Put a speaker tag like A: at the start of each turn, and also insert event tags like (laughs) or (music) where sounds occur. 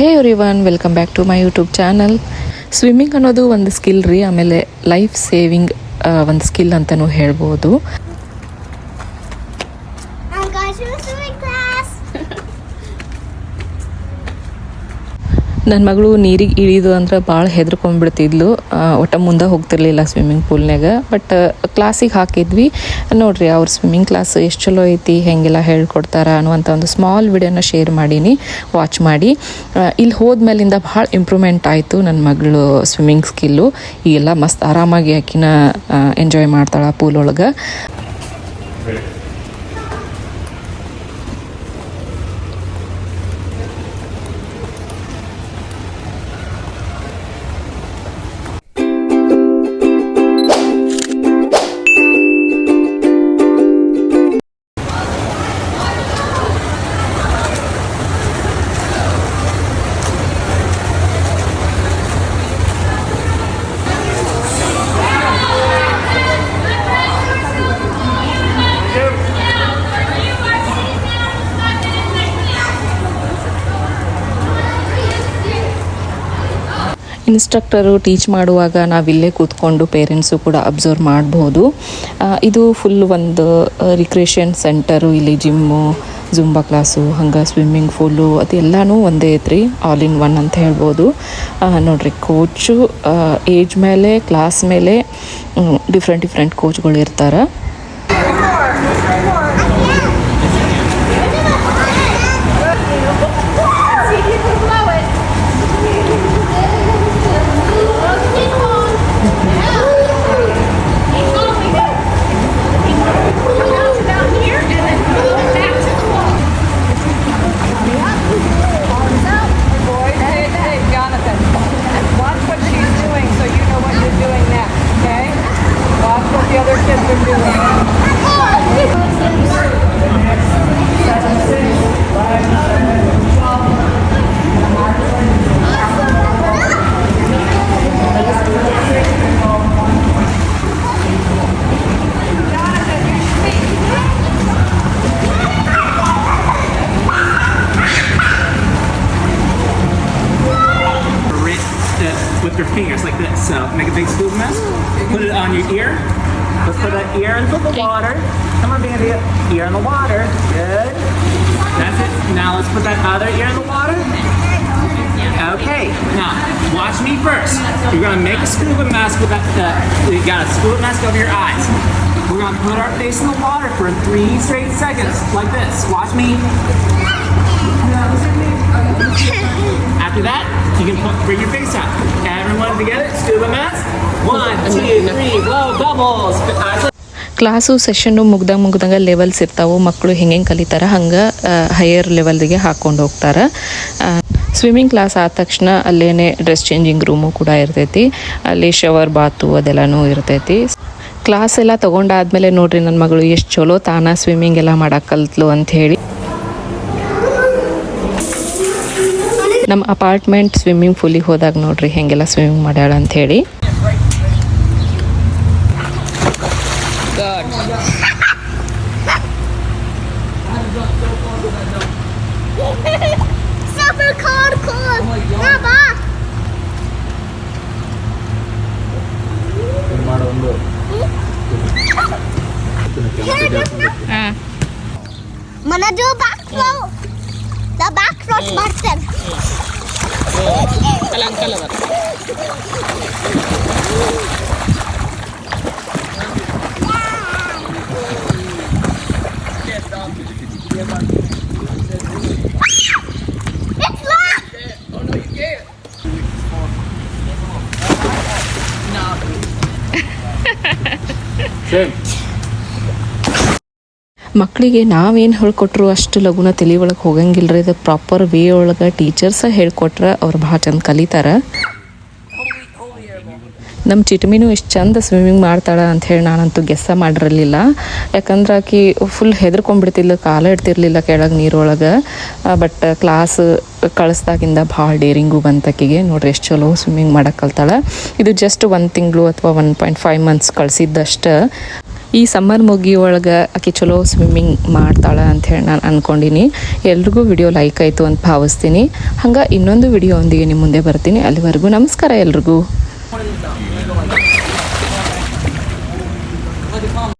A: Hey everyone welcome back to my YouTube channel swimming ಅನ್ನೋದು ಒಂದು skill ರೀ, ಆಮೇಲೆ ಲೈಫ್ ಸೇವಿಂಗ್ ಒಂದು ಸ್ಕಿಲ್ ಅಂತಲೂ ಹೇಳ್ಬೋದು. ನನ್ನ ಮಗಳು ನೀರಿಗೆ ಇಳಿದು ಅಂದ್ರೆ ಭಾಳ ಹೆದರ್ಕೊಂಡ್ಬಿಡ್ತಿದ್ಲು ಒಟ್ಟ ಮುಂದೆ ಹೋಗ್ತಿರ್ಲಿಲ್ಲ ಸ್ವಿಮ್ಮಿಂಗ್ ಪೂಲ್ನಾಗ ಬಟ್ ಕ್ಲಾಸಿಗೆ ಹಾಕಿದ್ವಿ. ನೋಡ್ರಿ ಅವ್ರ ಸ್ವಿಮ್ಮಿಂಗ್ ಕ್ಲಾಸ್ ಎಷ್ಟು ಚಲೋ ಐತಿ, ಹೆಂಗೆಲ್ಲ ಹೇಳ್ಕೊಡ್ತಾರ ಅನ್ನುವಂಥ ಒಂದು ಸ್ಮಾಲ್ ವಿಡಿಯೋನ ಶೇರ್ ಮಾಡೀನಿ ವಾಚ್ ಮಾಡಿ. ಇಲ್ಲಿ ಹೋದ್ಮೇಲಿಂದ ಭಾಳ ಇಂಪ್ರೂವ್ಮೆಂಟ್ ಆಯಿತು ನನ್ನ ಮಗಳು ಸ್ವಿಮ್ಮಿಂಗ್ ಸ್ಕಿಲ್ಲು ಈಗೆಲ್ಲ ಮಸ್ತ್ ಆರಾಮಾಗಿ ಆಕಿನ ಎಂಜಾಯ್ ಮಾಡ್ತಾಳೆ ಪೂಲ್ ಒಳಗೆ. ಇನ್ಸ್ಟ್ರಕ್ಟರು ಟೀಚ್ ಮಾಡುವಾಗ ನಾವಿಲ್ಲೇ ಕೂತ್ಕೊಂಡು ಪೇರೆಂಟ್ಸು ಕೂಡ ಅಬ್ಸರ್ವ್ ಮಾಡ್ಬೋದು. ಇದು ಫುಲ್ ಒಂದು ರಿಕ್ರಿಯೇಷನ್ ಸೆಂಟರು, ಇಲ್ಲಿ ಜಿಮ್ಮು, ಜುಂಬಾ ಕ್ಲಾಸು, ಹಂಗೆ ಸ್ವಿಮ್ಮಿಂಗ್ ಫೂಲು ಅದೆಲ್ಲನೂ ಒಂದೇ ಐತ್ರಿ, ಆಲ್ ಇನ್ ಒನ್ ಅಂತ ಹೇಳ್ಬೋದು. ನೋಡಿರಿ ಕೋಚು ಏಜ್ ಮೇಲೆ, ಕ್ಲಾಸ್ ಮೇಲೆ ಡಿಫ್ರೆಂಟ್ ಡಿಫ್ರೆಂಟ್ ಕೋಚ್ಗಳು ಇರ್ತಾರೆ.
B: So
C: make a big scuba mask. Put it on your ear. Let's put that ear into the water. Come on, baby. Ear in the water. Good. That's it. Now let's put that other ear in the water. Okay. Now watch me first. You're gonna make a scuba mask with that. Uh, you got a scuba mask over your eyes. We're gonna put our face in the water for three straight seconds, like this. Watch me. (laughs) After that, you can put, bring your face out. Everyone together, scuba mask. One, two, three, blow bubbles.
A: Class session ಮುಗ್ದಾಗ ಮುಗ್ದಂಗೆ levels ಇರ್ತಾವೆ. ಮಕ್ಕಳು ಹೆಂಗೆ ಹೆಂಗೆ ಕಲಿತಾರೆ ಹಂಗೆ higher ಲೆವೆಲ್ಗೆ ಹಾಕ್ಕೊಂಡು ಹೋಗ್ತಾರೆ. ಸ್ವಿಮ್ಮಿಂಗ್ ಕ್ಲಾಸ್ ಆದ ತಕ್ಷಣ ಅಲ್ಲೇ ಡ್ರೆಸ್ ಚೇಂಜಿಂಗ್ ರೂಮು ಕೂಡ ಇರ್ತೈತಿ. ಅಲ್ಲಿ ಶವರ್ ಬಾತು ಅದೆಲ್ಲನೂ ಇರ್ತೈತಿ. ಕ್ಲಾಸ್ ಎಲ್ಲ ತೊಗೊಂಡಾದ್ಮೇಲೆ ನೋಡ್ರಿ ನನ್ನ ಮಗಳು ಎಷ್ಟು ಚಲೋ ತಾನ ಸ್ವಿಮ್ಮಿಂಗ್ ಎಲ್ಲ ಮಾಡಕ್ಕೆ ಕಲ್ತ್ಲು ಅಂತ ಹೇಳಿ. ನಮ್ಮ ಅಪಾರ್ಟ್ಮೆಂಟ್ ಸ್ವಿಮ್ಮಿಂಗ್ ಪೂಲಿಗೆ ಹೋದಾಗ ನೋಡ್ರಿ ಹೆಂಗೆಲ್ಲ ಸ್ವಿಮ್ಮಿಂಗ್ ಮಾಡ್ಯಾಳ ಅಂತ ಹೇಳಿ
D: Super cold, The back road mm. button. Kala kala var. Same.
A: ಮಕ್ಕಳಿಗೆ ನಾವೇನು ಹೇಳ್ಕೊಟ್ರು ಅಷ್ಟು ಲಗುನ ತಲೆ ಒಳಗೆ ರೀ ಇದು ಪ್ರಾಪರ್ ವೇ ಒಳಗೆ ಟೀಚರ್ಸ ಹೇಳ್ಕೊಟ್ರೆ ಅವ್ರು ಭಾಳ ಚಂದ ಕಲಿತಾರೆ. ನಮ್ಮ ಚಿಟಮಿನೂ ಎಷ್ಟು ಚಂದ ಸ್ವಿಮ್ಮಿಂಗ್ ಮಾಡ್ತಾಳೆ ಅಂತ ಹೇಳಿ ನಾನಂತೂ ಗೆಸ್ಸ ಮಾಡಿರಲಿಲ್ಲ. ಯಾಕಂದ್ರೆ ಆಕಿ ಫುಲ್ ಹೆದರ್ಕೊಂಡ್ಬಿಡ್ತಿಲ್ಲ ಕಾಲ ಇಡ್ತಿರ್ಲಿಲ್ಲ ಕೆಳಗೆ ನೀರೊಳಗೆ. ಬಟ್ ಕ್ಲಾಸ್ ಕಳಿಸ್ದಾಗಿಂದ ಭಾಳ ಡೇರಿಂಗು ಬಂತಕಿಗೆ ನೋಡ್ರಿ ಎಷ್ಟು ಚಲೋ ಸ್ವಿಮ್ಮಿಂಗ್ ಮಾಡಕ್ಕೆ ಕಲ್ತಾಳೆ. ಇದು ಜಸ್ಟ್ ಒಂದು ತಿಂಗಳು ಅಥವಾ ಒನ್ ಪಾಯಿಂಟ್ ಫೈವ್ ಮಂತ್ಸ್ ಕಳಿಸಿದ್ದಷ್ಟು. ಈ ಸಮ್ಮರ್ ಮುಗಿಯೊಳಗೆ ಆಕೆ ಚಲೋ ಸ್ವಿಮ್ಮಿಂಗ್ ಮಾಡ್ತಾಳೆ ಅಂಥೇಳಿ ನಾನು ಅಂದ್ಕೊಂಡಿನಿ ಎಲ್ರಿಗೂ ವಿಡಿಯೋ ಲೈಕ್ ಆಯಿತು ಅಂತ ಭಾವಿಸ್ತೀನಿ. ಹಂಗೆ ಇನ್ನೊಂದು ವಿಡಿಯೋ ಒಂದಿಗೆ ನಿಮ್ಮ ಮುಂದೆ ಬರ್ತೀನಿ. ಅಲ್ಲಿವರೆಗೂ ನಮಸ್ಕಾರ ಎಲ್ರಿಗೂ.